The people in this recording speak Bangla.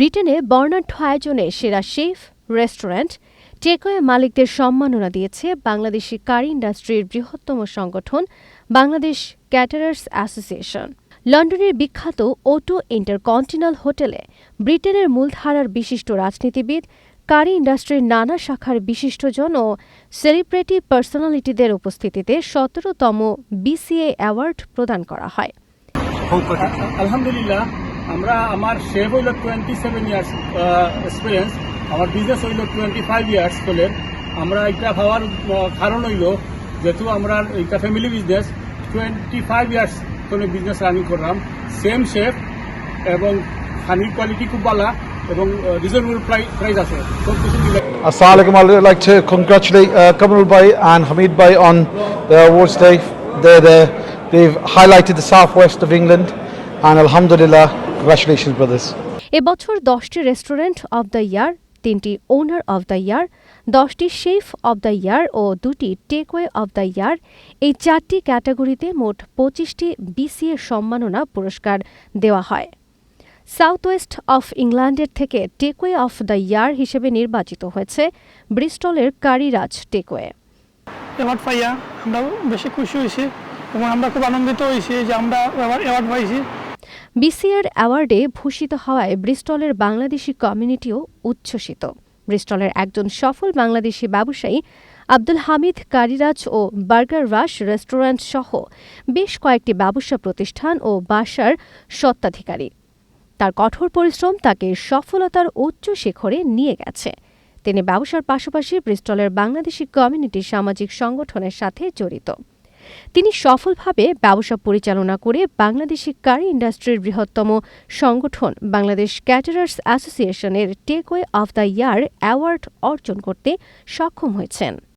ব্রিটেনে বর্ণাঢ্য আয়োজনে সেরা শেফ, রেস্টুরেন্ট, টেকওয়ে মালিকদের সম্মাননা দিয়েছে বাংলাদেশি কারি ইন্ডাস্ট্রির বৃহত্তম সংগঠন বাংলাদেশ ক্যাটারার্স অ্যাসোসিয়েশন। লন্ডনের বিখ্যাত ওটো ইন্টারকন্টিনাল হোটেলে ব্রিটেনের মূলধারার বিশিষ্ট রাজনীতিবিদ, কারি ইন্ডাস্ট্রির নানা শাখার বিশিষ্টজন ও সেলিব্রিটি পার্সোনালিটিদের উপস্থিতিতে সতেরোতম বিসিএ অ্যাওয়ার্ড প্রদান করা হয়। আলহামদুলিল্লাহ আমরা আমার শেভ হইল টোয়েন্টি সেভেন ইয়ার্স এক্সপিরিয়েন্স আমার বিজনেস হইল টোয়েন্টি ফাইভ ইয়ার্স চলে আমরা এটা হওয়ার কারণ হইল যেহেতু আমরা এটা family business twenty five years কোনো বিজনেস রানিং করলাম সেম শেফ এবং খানির কোয়ালিটি খুব ভালো এবং রিজনেবল প্রাইস আছে সব কিছু Assalamu alaikum. I'd like to congratulate uh, Kamal Bhai and Hamid Bhai on the awards day. They're the, they've highlighted the southwest of England, and Alhamdulillah, congratulations, brothers. এবছর দশটি রেস্টুরেন্ট অব দ্য ইয়ার তিনটি ওনার অব দ্য ইয়ার দশটি শেফ অব দ্য ইয়ার ও দুটি টেকওয়ে অব দ্য ইয়ার। এই চারটি ক্যাটাগরিতে মোট পঁচিশটি বিসিএ সম্মাননা পুরস্কার দেওয়া হয়। সাউথ ওয়েস্ট অফ ইংল্যান্ডের থেকে টেকওয়ে অফ দ্য ইয়ার হিসেবে নির্বাচিত হয়েছে ব্রিস্টলের কারিরাজ টেকওয়ে। অ্যাওয়ার্ড পাইয়া আমরা বেশি খুশি হয়েছি এবং আমরা খুব আনন্দিত হয়েছি যে আমরা অ্যাওয়ার্ড পাইছি। বিসিএর অ্যাওয়ার্ডে ভূষিত হওয়ায় ব্রিস্টলের বাংলাদেশি কমিউনিটিও উচ্ছ্বসিত। ব্রিস্টলের একজন সফল বাংলাদেশি ব্যবসায়ী আব্দুল হামিদ কারিরাজ ও বার্গার রাশ রেস্টুরেন্ট সহ বেশ কয়েকটি ব্যবসা প্রতিষ্ঠান ও বাসার স্বত্বাধিকারী। তার কঠোর পরিশ্রম তাকে সফলতার উচ্চ শিখরে নিয়ে গেছে। তিনি ব্যবসার পাশাপাশি ব্রিস্টলের বাংলাদেশি কমিউনিটি সামাজিক সংগঠনের সাথে জড়িত। তিনি সফলভাবে ব্যবসা পরিচালনা করে বাংলাদেশি কার ইন্ডাস্ট্রির বৃহত্তম সংগঠন বাংলাদেশ ক্যাটারার্স অ্যাসোসিয়েশনের takeaway of the year award অর্জন করতে সক্ষম হয়েছেন।